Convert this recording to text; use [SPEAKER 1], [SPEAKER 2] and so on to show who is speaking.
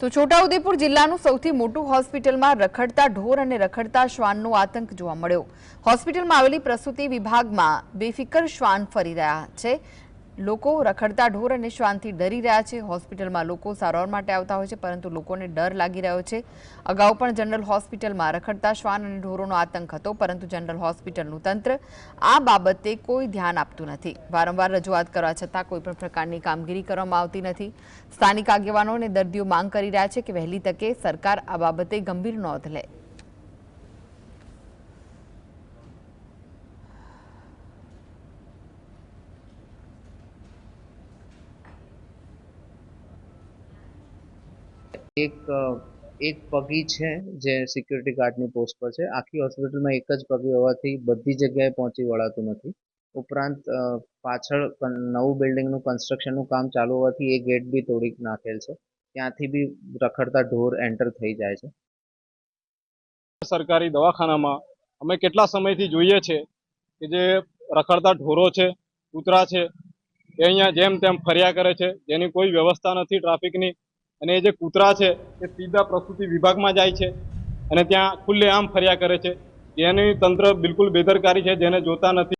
[SPEAKER 1] તો છોટાઉદેપુર જિલ્લાનું સૌથી મોટું હોસ્પિટલમાં રખડતા ઢોર અને રખડતા શ્વાનનો આતંક જોવા મળ્યો. હોસ્પિટલમાં આવેલી પ્રસૂતિ વિભાગમાં બેફિકર શ્વાન ફરી રહ્યા છે. લોકો રખડતા ઢોર અને શ્વાનથી ડરી રહ્યા છે. હોસ્પિટલમાં લોકો સારવાર માટે આવતા હોય છે, પરંતુ લોકોને ડર લાગી રહ્યો છે. અગાઉ પણ જનરલ હોસ્પિટલમાં રખડતા શ્વાન અને ઢોરોનો આતંક હતો, પરંતુ જનરલ હોસ્પિટલનું તંત્ર આ બાબતે કોઈ ધ્યાન આપતું નથી. વારંવાર રજૂઆત કરવા છતાં કોઈ પણ પ્રકારની કામગીરી કરવામાં આવતી નથી. સ્થાનિક આગેવાનો અને દર્દીઓ માંગ કરી રહ્યા છે કે વહેલી તકે સરકાર આ બાબતે ગંભીર નોંધ લે.
[SPEAKER 2] એક એક પગી છે જે સિક્યુરિટી ગાર્ડની પોસ્ટ પર છે. આખી હોસ્પિટલમાં એક જ પગી હોવાથી બધી જગ્યાએ પહોંચી વળાતું નથી. ઉપરાંત પાછળ નવું બિલ્ડિંગનું કન્સ્ટ્રક્શનનું કામ ચાલુ હોવાથી એ ગેટ બી તોડી નાખેલ છે. ત્યાંથી બી રખડતા ઢોર એન્ટર થઈ જાય છે.
[SPEAKER 3] સરકારી દવાખાનામાં અમે કેટલા સમયથી જોઈએ છે કે જે રખડતા ઢોરો છે, કૂતરા છે, એ અહીંયા જેમ તેમ ફર્યા કરે છે. જેની કોઈ વ્યવસ્થા નથી, ટ્રાફિકની. અને એ જે કૂતરા છે, એ સીધા પ્રસૂતિ વિભાગમાં જાય છે અને ત્યાં ખુલ્લેઆમ ફર્યા કરે છે. જેની તંત્ર બિલકુલ બેદરકારી છે, જેને જોતા નથી.